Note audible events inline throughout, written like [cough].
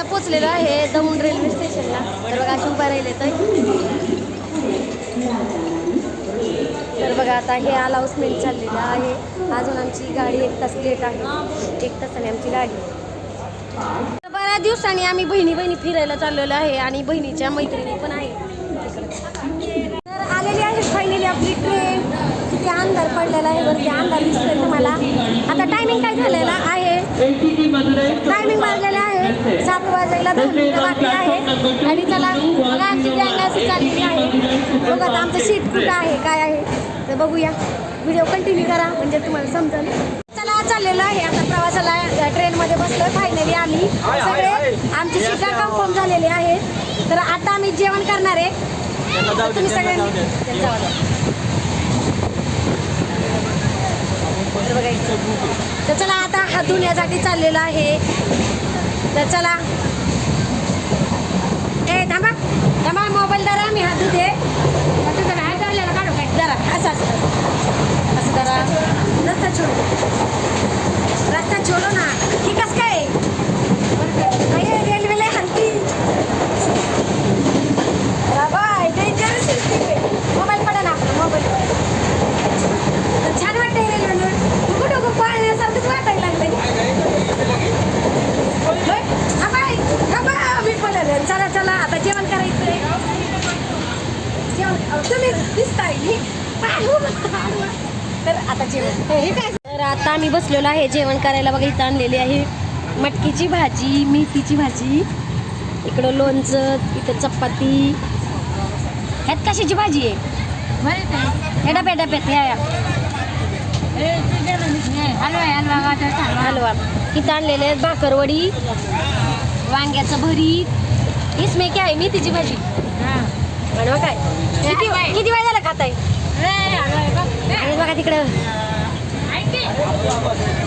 आता पोचलेलो आहे दौंड रेल्वे स्टेशनला. तर बघा अशी उभा राहिले तर तर बघा आता हे अलाउन्समेंट चाललेलं आहे. अजून आमची गाडी एक तास लेट आहे. एक तासाने आमची गाडी. तर बऱ्याच दिवसांनी आम्ही बहिणी बहिणी फिरायला चाललेलो आहे आणि बहिणीच्या मैत्रिणी पण आहे तर आलेली आहे फायनली आपली ट्रेन किती अंधार पडलेला आहे वरती अंधार दिसतोय तुम्हाला. आता टायमिंग काय झालेला आहे टायमिंग वाजलेले आहे. सात वाजायला दहा मिनिटं बाकी आहे. आणि चला आमची चाललेली आहे. बघा आता आमचं सीट कुठं आहे काय आहे तर बघूया. व्हिडिओ कंटिन्यू करा म्हणजे तुम्हाला समजेल. चला चाललेलो आहे. आता प्रवासाला ट्रेनमध्ये बसलोय. फायनली आली सगळे आमची सीटा कन्फर्म झालेली आहे. तर आता आम्ही जेवण करणार आहे. तुम्ही सगळ्यांनी तर चला हात धुण्यासाठी चाललेलं आहे. तर चला. ए थांबा. थांबा मोबाईल जरा मी हात धुते. मग तुझं काय काढू काय? जरा असं असं असं जरा रस्ता छोडो रस्ता छोडो ना ही कस काय अये, रेल्वेला हलती बाय डेंजरस मोबाईल पडा ना मोबाईल छान वाटतंय रेल्वेवर डुकू डुकू पळण्यासारखंच वाटायला लागलंय होय? हा बाय, हा बा, मी पळाले. चला चला आता जेवण करायचंय जेवण अहो, तुम्ही दिसताय मी पाय उभा. तर आता जेवण. तर आता आम्ही बसलेलो आहे जेवण करायला बघा इथं आणलेली आहे मटकीची भाजी मेथीची भाजी. इकडं लोणचं इथं चपाती. ह्यात कशाची भाजी आहे? हे डब्यात डब्यात ह्या या हलवा इथं आणलेले आहेत भाकरवडी वांग्याचं भरीत इसमे काय आहे मेथीची भाजी. मग काय? किती किती वेळ झाला खाताय? बघा तिकडं.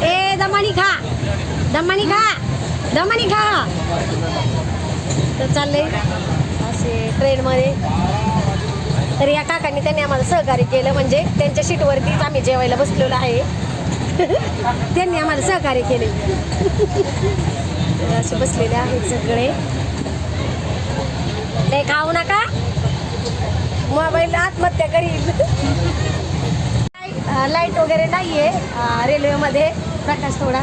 ए दमानी खा. दमानी खा. दमानी खा. तर चाललंय. असे ट्रेनमध्ये. तर या काकांनी त्यांनी आम्हाला सहकार्य केलं म्हणजे त्यांच्या सीटवरतीच आम्ही जेवायला बसलेलो आहे. [laughs] त्यांनी आम्हाला सहकार्य केले. असे बसलेले आहेत सगळे. ते खाऊ नका. मोबाईल आत्महत्या करील. [laughs] लाइट वगैरे नाही आहे रेल्वेमध्ये प्रकाश थोडा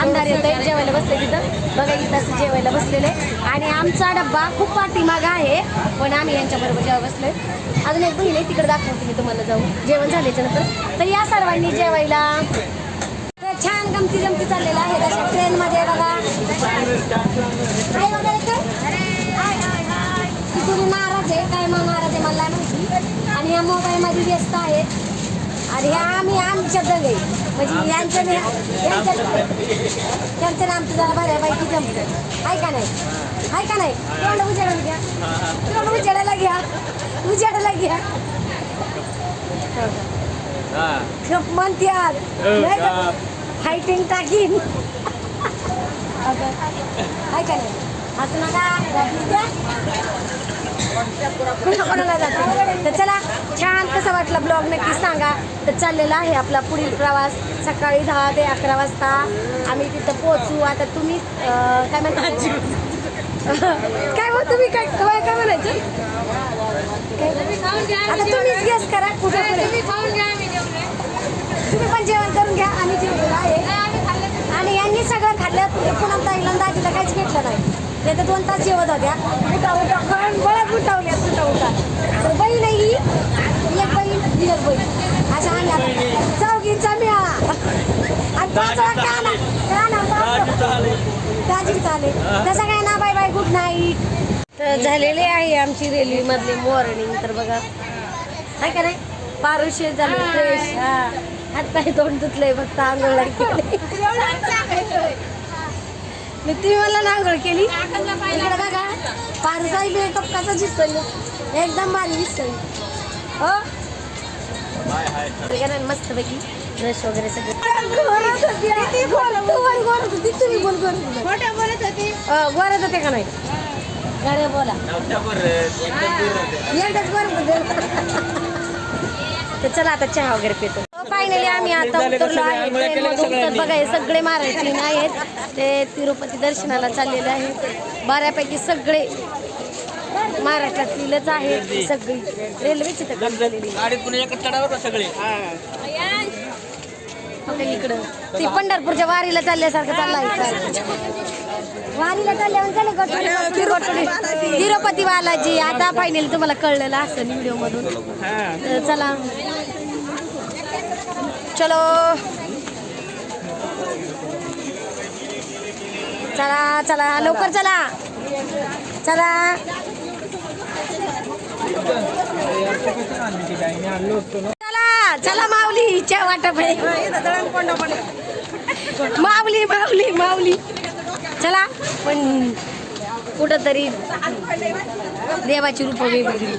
अंधार येतो जेवायला बसले तिथं. बघा इथं असं जेवायला बसलेले. आणि आमचा डब्बा खूप पाठीमागा आहे पण आम्ही यांच्याबरोबर जेव्हा बसलोय अजून एक बहीण आहे तिकडे दाखवते मी तुम्हाला जाऊ जेवण झाल्याच्यानंतर. तर या सर्वांनी जेवायला. छान गमती जमती चाललेलं आहे तशा ट्रेनमध्ये बघा. हाय नाराज आहे काय मग नाराज आहे मला माहिती. आणि ह्या मोबाईलमध्ये व्यस्त आहेत आणि ह्या आम्ही आमच्या दगे म्हणजे यांचं यांचं त्यांचं आमचं जरा बऱ्यापैकी जमतं आहे का नाही? आहे का नाही? तोंड उजेडायला घ्या. तोंड उजेडायला घ्या. उजेडायला घ्या. खूप नाही का? फायटिंग टाकीन. आहे का नाही? असं नका. जाते? तर चला छान कसं वाटलं ब्लॉग नक्की सांगा. तर चाललेला आहे आपला पुढील प्रवास. सकाळी दहा ते अकरा वाजता आम्ही तिथं पोहोचू. आता तुम्ही काय म्हणता? काय हो तुम्ही काय काय काय? म्हणायचं? आता तुम्हीच गेस करा कुठे तुम्ही पण जेवण करून घ्या आम्ही जेवलेलो आहे. आणि यांनी सगळं खाल्लं पुन्हा ताईला आणि दाजीला काहीच घेतलं नाही. ते तर दोन तास जेवत होत्या. उठा उठा खण बळत उठावल्या उठा उठा. तर बहीण आहे ही. एक बहीण ही एक बहीण. अशा आणल्या चौघींचा मिळाला आणि पाचवा काना. काना दाजी चाले तर सगळ्यांना बाय बाय गुड नाईट तर झालेले आहे आमची रेल्वे मधले मॉर्निंग तर बघा. आहे का नाही? पारुशे झाले फ्रेश हा. हात पाय तोंड धुतलंय फक्त आंघोळ केली तुम्ही मला ना आंघोळ केली. इकडे बघा पारुसा मेकअप कसा दिसतोय. एकदम भारी दिसतोय. हो? ठीक आहे ना, मस्त पैकी ब्रश वगैरे सगळं. गोरत होती. तू गोरत होती. गोरत का नाही? अरे बोला. एकदाच गोरत होते. तर चला आता चहा वगैरे पितो. फायनली आम्ही आता उतरलो आहे बघा हे सगळे महाराष्ट्रीय आहेत ते तिरुपती दर्शनाला चाललेले आहेत बऱ्यापैकी सगळे महाराष्ट्रातीलच आहेत. सगळी रेल्वेची सगळे? इकडं. ती पंढरपूरच्या वारीला चालल्यासारखं चाललाय. वारीला चालल्यावर. तिरुपती? बालाजी. आता फायनली तुम्हाला कळलेलं असेल व्हिडिओ मधून. तर चला. चलो। चला चला लवकर चला। चला। चला चला माऊली इच्छा वाटप आहे. माऊली माऊली माऊली. चला पण कुठंतरी देवाची रूप वेगळी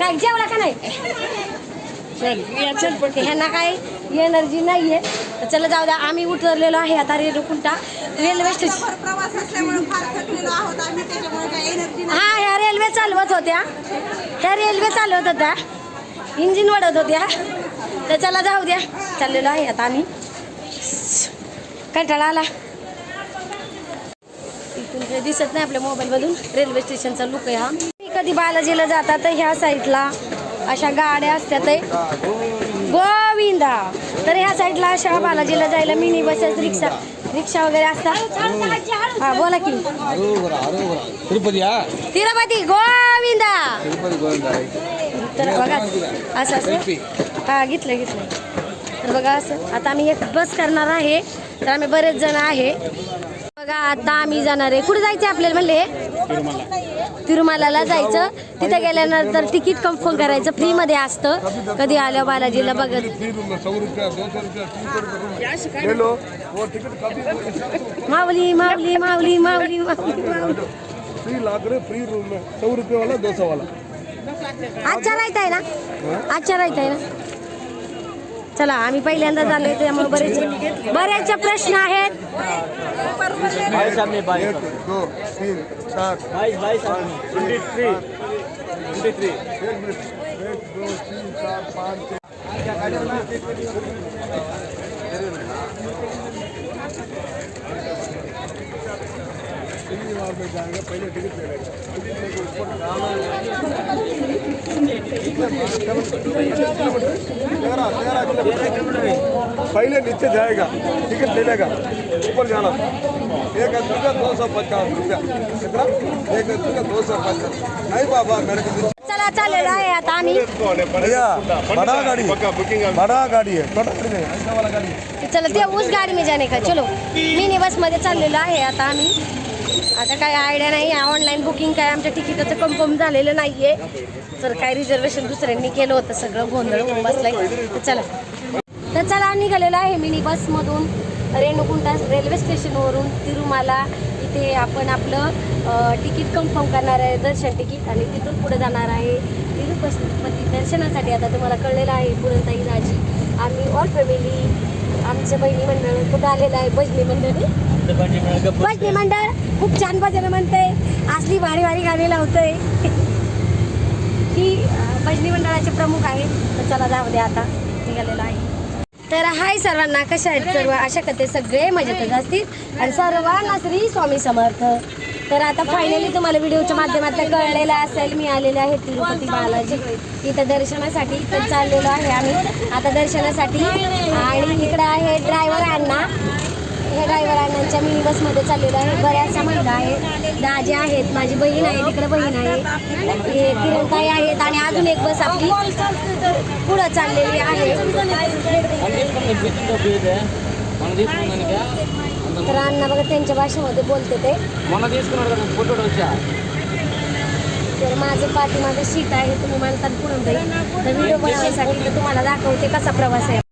काय जेवला का नाही? चल पण ह्यांना काय एनर्जी नाहीये. तर चला जाऊ द्या. आम्ही उतरलेलो आहे आता रेणुकुंटा रेल्वे स्टेशन प्रवास असल्यामुळे फार थकलेलो आहोत आम्ही त्याच्यामुळे काही एनर्जी हा ह्या रेल्वे चालवत होत्या. ह्या रेल्वे चालवत होत्या. इंजिन वडत होत्या. तर चला जाऊ द्या. चाललेलो आहे आता आम्ही. कंटाळा आला. इथून दिसत नाही आपल्या मोबाईलमधून रेल्वे स्टेशनचा लुक आहे हा. कधी बालाजीला जाता तर ह्या साईडला अशा गाड्या असतात. गोविंदा. तर ह्या साईडला अशा बालाजीला जायला मिनी बसेस रिक्षा रिक्षा वगैरे असतात. हा बोला की. तिरुपती तिरुपती गोविंदा. तर बघा असं असं. हा घेतलं घेतलं. तर बघा असं. आता आम्ही एक बस करणार आहे. तर आम्ही बरेच जण आहे. बघा आता आम्ही जाणार आहे. कुठे जायचं आपल्याला म्हणले? तिरुमलाला जायचं. तिथे गेल्यानंतर तिकीट कन्फर्म करायचं. फ्रीमध्ये असतं. कधी आलं बालाजीला बघत. माऊली माऊली माऊली माऊली माऊली माऊली. फ्री लाग रहे फ्री रूम में सौ रुपये वाला दो सौ वाला आजच्या राहत आहे ना? आजच्या राहत आहे ना? चला आम्ही पहिल्यांदा झालोय त्यामुळे बरेच बऱ्याचशा प्रश्न आहेत. जाएगा पहले टिकट ले लेगा पहले नीचे जाएगा टिकट ले लेगा ऊपर जाना। एक आदमी का दो सौ पचास रुपया कितना? एक आदमी का दो सौ पचास। नहीं बाबा मेरे को चला चाललेलो आहे आता आम्ही भैया बड़ा गाड़ी बड़ा गाड़ी है छोटा गाड़ी नहीं ऐसा वाला गाड़ी है। चला ते उस गाडी में जाने का चलो। मिनी बस मध्ये चाललेलो आहे आता आम्ही आता काय आयडिया नाही ऑनलाईन बुकिंग काय आमच्या तिकिटाचं कन्फर्म झालेलं नाहीये. तर काय रिझर्वेशन दुसऱ्यांनी केलं होतं सगळं गोंधळ होऊन बसलाय तर चला. तर चला निघालेलं आहे मिनी बसमधून रेणुकुंटा रेल्वे स्टेशनवरून तिरुमाला. इथे आपण आपलं तिकीट कन्फर्म करणार आहे दर्शन तिकीट आणि तिथून पुढे जाणार आहे तिरुपती दर्शनासाठी. आता तुम्हाला कळलेलं आहे पुरणताई राजी आम्ही ऑल फॅमिली आमच्या बहिणी मंडळ कुठं आलेलं आहे? भजनी मंडळी. भजनी मंडळ खूप छान भजन म्हणते असली भारी भारी गाणी लावतंय. ही भजनी मंडळाचे प्रमुख आहेत तर चला जाऊ द्या आता. निघालेलं आहे. तर हाय सर्वांना कशा आहेत सर्व? अशा कथे सगळे मजेतच असतील. आणि सर्वांना श्री स्वामी समर्थ. तर आता फायनली तुम्हाला व्हिडिओच्या माध्यमातून कळलेलं असेल मी आलेले आहे तिरुपती बालाजी. इथं दर्शनासाठी इथं चाललेलो आहे आम्ही. आता दर्शनासाठी आणि इकडं आहे ड्रायव्हर अण्णा. हे ड्रायव्हर अण्णांच्या मी बसमध्ये चाललेलो आहे. बऱ्याचशा महिला आहेत दाजे आहेत माझी बहीण आहे तिकडे बहीण आहे. हे किरणताई आहेत आणि अजून एक बस आपली पुढं चाललेली आहे. तर अण्णा बघा त्यांच्या भाषेमध्ये बोलते ते. मला येस कोणाला फोटो तर माझं पाठीमागे सीट आहे तुम्ही म्हणतात पुरण तर व्हिडिओ बनवायसाठी तर तुम्हाला दाखवते कसा प्रवास आहे.